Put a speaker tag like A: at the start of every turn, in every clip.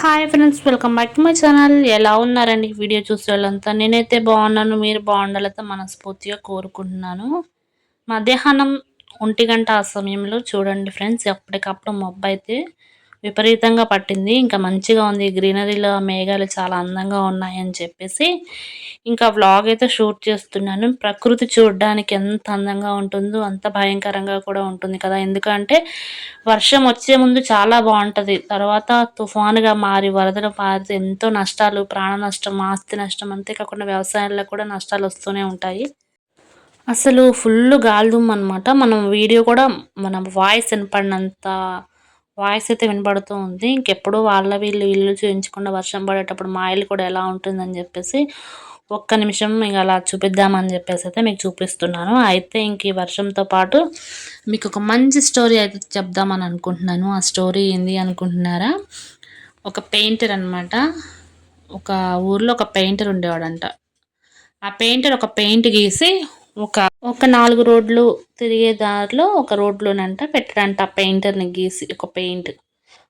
A: Hi friends welcome back to my channel. ఎలా ఉన్నారండి video చూసే వాళ్ళంతా? నేనైతే బాగున్నాను మీరు బాగుండాలతో మనస్ఫూర్తిగా కోరుకుంటున్నాను. మధ్యాహ్నం ఒంటి గంట ఆ సమయంలో చూడండి ఫ్రెండ్స్ ఎప్పటికప్పుడు మబ్బు అయితే విపరీతంగా పట్టింది. ఇంకా మంచిగా ఉంది. గ్రీనరీలో మేఘాలు చాలా అందంగా ఉన్నాయని చెప్పేసి ఇంకా వ్లాగ్ అయితే షూట్ చేస్తున్నాను. ప్రకృతి చూడడానికి ఎంత అందంగా ఉంటుందో అంత భయంకరంగా కూడా ఉంటుంది కదా. ఎందుకంటే వర్షం వచ్చే ముందు చాలా బాగుంటుంది. తర్వాత తుఫానుగా మారి వరదలు పారితే ఎంతో నష్టాలు ప్రాణ నష్టం ఆస్తి నష్టం అంతేకాకుండా వ్యవసాయంలో కూడా నష్టాలు వస్తూనే ఉంటాయి. అసలు ఫుల్ గాలిదుమ్ అనమాట మనం వీడియో కూడా మన వాయిస్ వినపడినంత వాయిస్ అయితే వినబడుతూ ఉంది. ఇంకెప్పుడు వాళ్ళ వీళ్ళు ఇల్లు చూయించకుండా వర్షం పడేటప్పుడు మా ఇల్లు కూడా ఎలా ఉంటుందని చెప్పేసి ఒక్క నిమిషం మీకు అలా చూపిద్దామని చెప్పేసి అయితే మీకు చూపిస్తున్నాను. అయితే ఇంక ఈ వర్షంతో పాటు మీకు ఒక మంచి స్టోరీ అయితే చెప్దామని అనుకుంటున్నాను. ఆ స్టోరీ ఏంది అనుకుంటున్నారా? ఒక పెయింటర్ అనమాట ఒక ఊర్లో ఒక పెయింటర్ ఉండేవాడంట. ఆ పెయింటర్ ఒక పెయింట్ గీసి ఒక ఒక నాలుగు రోడ్లు తిరిగే దారిలో ఒక రోడ్లోనంట పెట్టడంట ఆ పెయింటర్ని గీసి ఒక పెయింట్.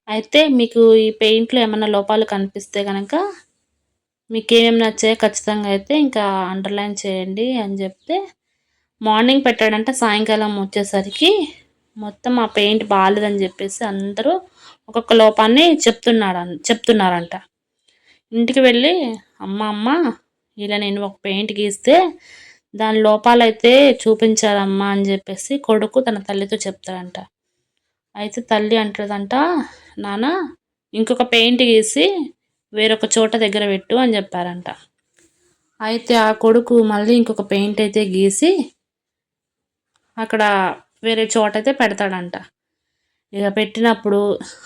A: అయితే మీకు ఈ పెయింట్లో ఏమైనా లోపాలు కనిపిస్తే కనుక మీకు ఏమేమి నచ్చాయో ఖచ్చితంగా అయితే ఇంకా అండర్లైన్ చేయండి అని చెప్తే మార్నింగ్ పెట్టాడంట సాయంకాలం వచ్చేసరికి మొత్తం ఆ పెయింట్ బాగాలేదని చెప్పేసి అందరూ ఒక్కొక్క లోపాన్ని చెప్తున్నాడు చెప్తున్నారంట. ఇంటికి వెళ్ళి అమ్మ అమ్మ ఇలా నేను ఒక పెయింట్ గీస్తే దాని లోపాలైతే చూపించారమ్మా అని చెప్పేసి కొడుకు తన తల్లితో చెప్తాడంట. అయితే తల్లి అంటుందంట నాన్న ఇంకొక పెయింట్ గీసి వేరొక చోట దగ్గర పెట్టు అని చెప్పారంట. అయితే ఆ కొడుకు మళ్ళీ ఇంకొక పెయింట్ అయితే గీసి అక్కడ వేరే చోట అయితే పెడతాడంట. ఇక పెట్టినప్పుడు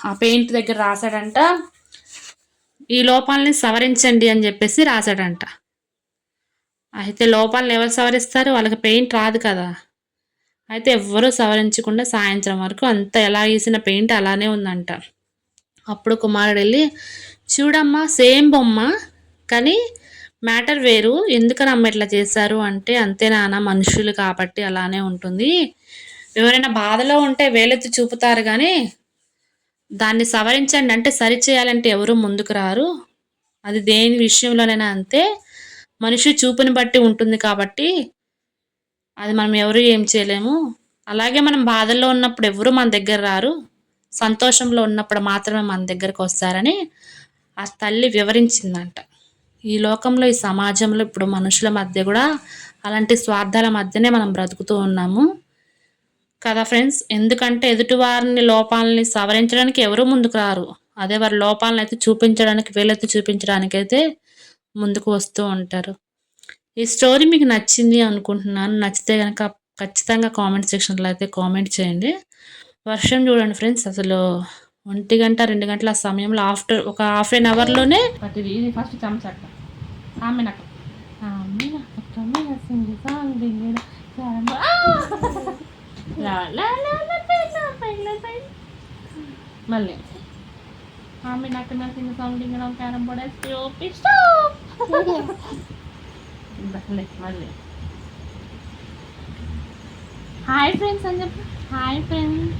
A: ఆ పెయింట్ దగ్గర రాశాడంట ఈ లోపాలని సవరించండి అని చెప్పేసి రాశాడంట. అయితే లోపాలను ఎవరు సవరిస్తారు? వాళ్ళకి పెయింట్ రాదు కదా. అయితే ఎవ్వరూ సవరించకుండా సాయంత్రం వరకు అంత ఎలా గీసిన పెయింట్ అలానే ఉందంట. అప్పుడు కుమారుడు వెళ్ళి చూడమ్మా సేమ్ బొమ్మ కానీ మ్యాటర్ వేరు. ఎందుకనమ్మ ఇట్లా చేశారు? అంటే అంతే నాన్న మనుషులు కాబట్టి అలానే ఉంటుంది. ఎవరైనా బాధలో ఉంటే వేలెత్తి చూపుతారు కానీ దాన్ని సవరించండి అంటే సరి చేయాలంటే ఎవరు ముందుకు రారు. అది దేని విషయంలోనైనా అంతే. మనిషి చూపుని బట్టి ఉంటుంది కాబట్టి అది మనం ఎవరు ఏం చేయలేము. అలాగే మనం బాధల్లో ఉన్నప్పుడు ఎవరు మన దగ్గర రారు. సంతోషంలో ఉన్నప్పుడు మాత్రమే మన దగ్గరకు వస్తారని ఆ తల్లి వివరించిందంట. ఈ లోకంలో ఈ సమాజంలో ఇప్పుడు మనుషుల మధ్య కూడా అలాంటి స్వార్థాల మధ్యనే మనం బ్రతుకుతూ ఉన్నాము. కదా ఫ్రెండ్స్? ఎందుకంటే ఎదుటివారిని లోపాలని సవరించడానికి ఎవరు ముందుకు రారు. అదే వారి లోపాలను అయితే చూపించడానికి వీలైతే చూపించడానికైతే ముందుకు వస్తూ ఉంటారు ఈ స్టోరీ మీకు నచ్చింది అనుకుంటున్నాను నచ్చితే కనుక ఖచ్చితంగా కామెంట్ సెక్షన్లో అయితే కామెంట్ చేయండి వర్షం చూడండి ఫ్రెండ్స్ అసలు ఒంటి గంట రెండు గంటల సమయంలో ఆఫ్టర్ ఒక హాఫ్ అన్ అవర్లోనే ఇది ఫస్ట్ చెంచక్క ఆమె నాకు మళ్ళీ ఆమె నాకు నచ్చిన సాంగ్ డింగడం క్యారం బోర్డ్ మళ్ళీ హాయ్ ఫ్రెండ్స్ అని చెప్పి. Hi friends.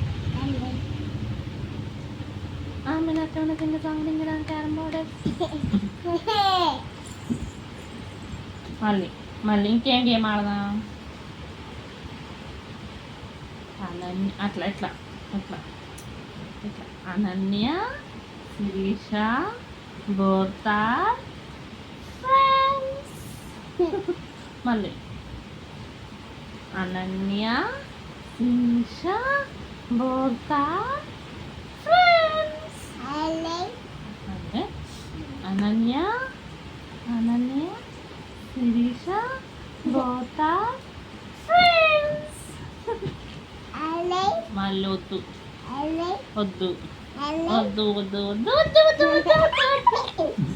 A: ఆమె నాకు నచ్చిన సాంగ్ డింగడం క్యారం బోర్డ్ మళ్ళీ మళ్ళీ ఇంకేం గేమ్ ఆడదాం? అనన్య అట్లా ఇట్లా అట్లా ఇట్లా. అనన్య శిరీష బోర్తా మళ్ళీ అనన్య శిరీష బోర్తా ఫ్రెండ్స్ అదే అనన్య అనన్య శిరీష బోర్తా ఫ్రెండ్స్ మళ్ళీ వద్దు వద్దు వద్దు వద్దు వద్దు వద్దు వద్దు వద్దు హాయ్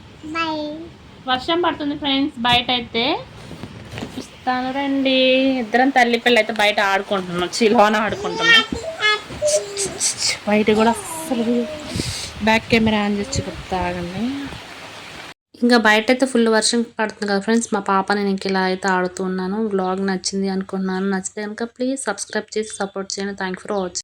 A: వర్షం పడుతుంది ఫ్రెండ్స్ బయట అయితే ఇస్తాను రండి. ఇద్దరం తల్లి పిల్ల అయితే బయట ఆడుకుంటున్నాం చిలోన ఆడుకుంటున్నాం. బయట కూడా అసలు బ్యాక్ కెమెరా ఆన్ చేసి చెప్తాగండి ఇంకా బయట అయితే ఫుల్ వర్షం పడుతుంది కదా ఫ్రెండ్స్ మా పాప నేను ఇంక ఇలా అయితే ఆడుతున్నాను బ్లాగ్ నచ్చింది అనుకున్నాను నచ్చితే కనుక ప్లీజ్ సబ్స్క్రైబ్ చేసి సపోర్ట్ చేయండి. Thank for watching